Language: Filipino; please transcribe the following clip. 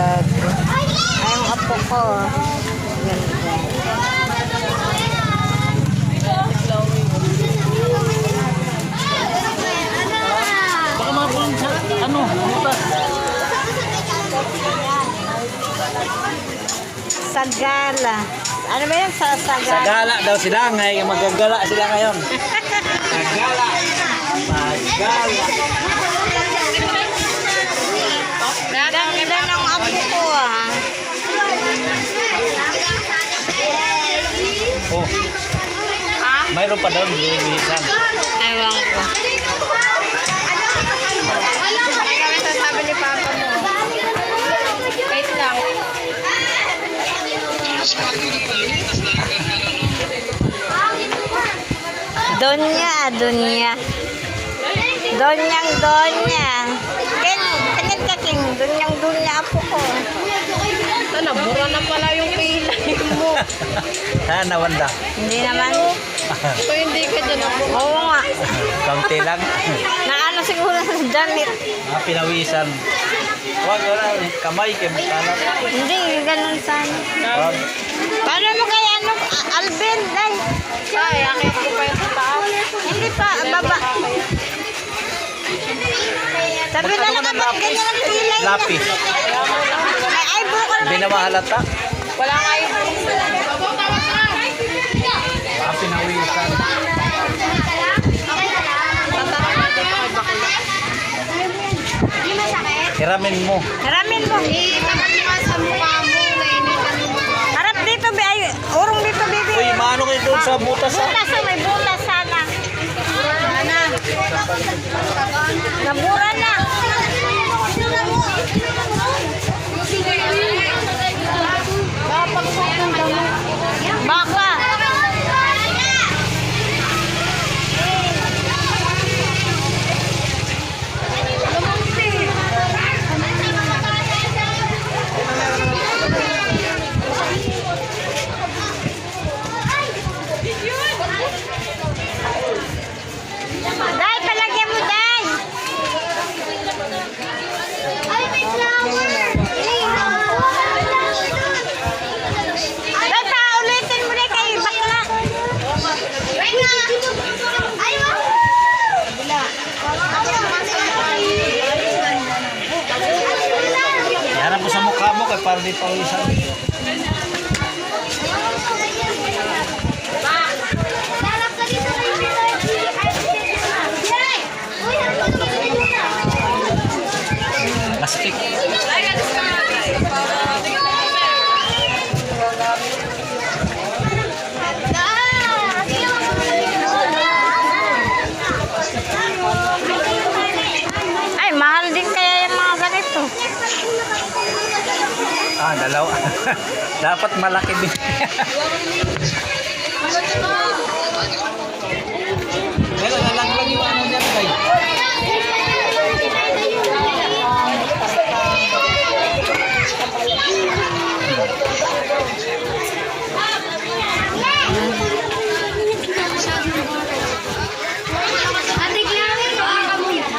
Gago. Ay, yung apo ko. Ganda. Baka mga pang ano, butas. Sagala. Ano ba yan sa sagala? Sagala daw sila ngayon, magagala sila ngayon. Sagala. Magala. Oh, Ha? mayroon pa daw lilisan. Ewan ko. Ano kami sasabi ni Papa mo? Wait lang. Donya, Donya. Donyang Donya. Ken, kanyan ka king, Donyang Donya apo ko. Sana, bura na yung kilay mo. Sana wanda. Hindi naman. Ito hindi ka dyan ako. Oo nga. Kaunti lang. Naano siguro sa damit. Ah, pinawisan. Huwag wala, kamay kay mukala. Hindi, ganun sana. Huwag. Paano mo kaya ano, Alvin, day? Ay, akit ko pa yung taas. Hindi pa, baba. Sabi na lang kapag ganyan ang kilay niya. Lapis. Ay, ay, buko Hindi na mahalata. Wala nga yung Ah, pinawisan. Hiramin mo. Haramin mo. Itapat mo sa mukha mo. Harap dito, be. Ay, urong dito, baby. Uy, maano kayo doon sa butas? Butas, oh, may butas di pawisan. Dalawa. Dapat malaki din.